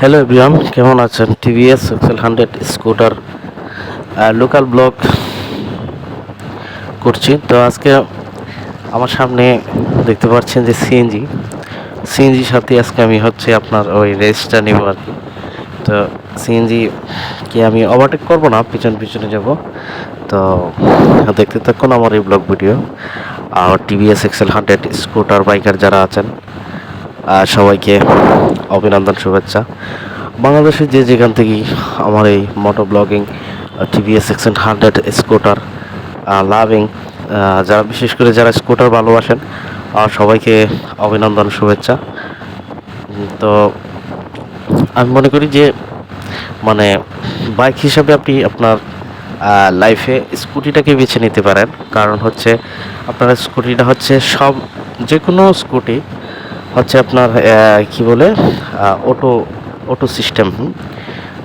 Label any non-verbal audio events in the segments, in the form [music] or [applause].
Hello everyone কেমন আছেন? TVS XL hundred scooter local blog করছি। তো আজকে আমার সামনে দেখতে পাচ্ছেন যে সিএনজি সিএনজির সাথে আজকে আমি হচ্ছে আপনার ওই রেসটা নেব আর কি। তো সিএনজি কি আমি ওভারটেক করব না, পিছন পিছনে যাব। তো দেখতে থাকুন আমার এই ব্লগ ভিডিও আর TVS XL hundred scooter biker যারা আছেন সবাইকে অভিনন্দন, শুভেচ্ছা। বাংলাদেশের যে যেখান থেকেই আমার এই moto blogging TVS section hundred scooter loving যারা বিশেষ করে যারা স্কুটার ভালোবাসেন সবাইকে অভিনন্দন, শুভেচ্ছা। তো আমি মনে করি যে মানে বাইক হিসাবে আপনি আপনার লাইফে স্কুটিটাকে বেছে নিতে পারেন। কারণ হচ্ছে আপনার স্কুটিটা হচ্ছে সব যে কোনো স্কুটি হচ্ছে আপনার কি বলে অটো অটো সিস্টেম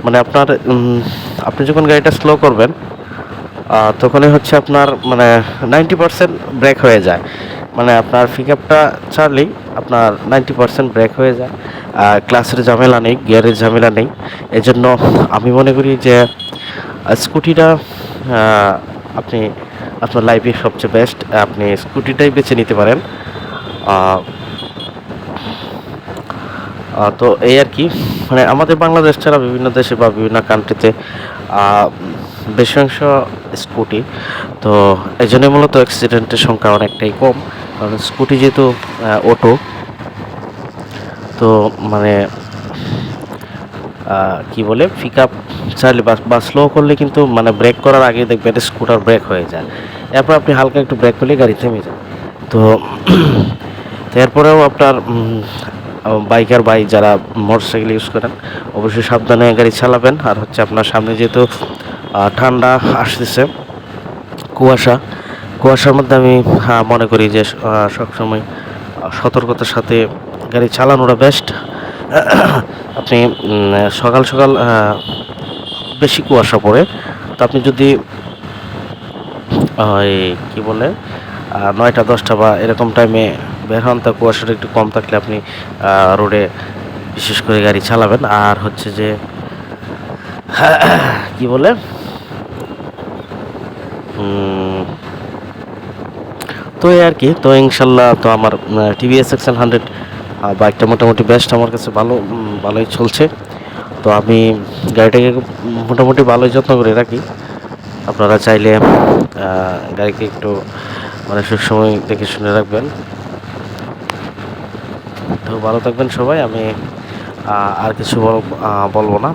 মানে আপনার আপনি যখন গাড়িটা স্লো করবেন তখনই হচ্ছে আপনার মানে নাইনটি পার্সেন্ট ব্রেক হয়ে যায়। মানে আপনার পিক আপটা ছাড়লেই আপনার নাইনটি পার্সেন্ট ব্রেক হয়ে যায়। ক্লাসের ঝামেলা নেই গিয়ারের ঝামেলা নেই। এই জন্য আমি মনে করি যে স্কুটিটা আপনি, আপনার লাইফে সবচেয়ে বেস্ট আপনি স্কুটিটাই বেছে নিতে পারেন। তো এই আর কি মানে আমাদের বাংলাদেশ ছাড়া বিভিন্ন দেশে বা বিভিন্ন কান্ট্রিতে বেশি অংশ স্কুটি। তো এই জন্য মূলত অ্যাক্সিডেন্টের সংখ্যা অনেকটাই কম, কারণ স্কুটি যেহেতু অটো তো মানে কি বলে পিক আপ চাইলে বা স্লো করলে কিন্তু মানে ব্রেক করার আগে দেখবেন স্কুটার ব্রেক হয়ে যায়। এরপর আপনি হালকা একটু ব্রেক করলে গাড়ি থেমে তো [clears throat] তো এরপরেও আপনার বাইকার বাইক যারা মোটরসাইকেল ইউজ করেন, অবশ্যই সাবধানে গাড়ি চালাবেন। আর হচ্ছে আপনার সামনে যেহেতু ঠান্ডা আসতেছে কুয়াশা, কুয়াশার মধ্যে আমি মনে করি যে সবসময় সতর্কতার সাথে গাড়ি চালানোটা বেস্ট আপনি সকাল সকাল বেশি কুয়াশা পড়ে, তো আপনি যদি কি বলে নয়টা, দশটা বা এরকম টাইমে বের হন, তা কুয়াশাটা একটু কম থাকলে আপনি রোডে বিশেষ করে গাড়ি চালাবেন। আর হচ্ছে যে, [clears throat] কি বলে? তো এই আর কি, তো ইনশাল্লাহ তো আমার টিভিএস এক্সেল হান্ড্রেড বাইকটা মোটামুটি বেস্ট আমার কাছে ভালো ভালোই চলছে। তো আমি গাড়িটাকে মোটামুটি ভালোই যত্ন করে রাখি। আপনারা চাইলে গাড়িকে একটু মানে সবসময় দেখে শুনে রাখবেন। তো ভালো থাকবেন সবাই আমি আর কিছু বল- বলব না।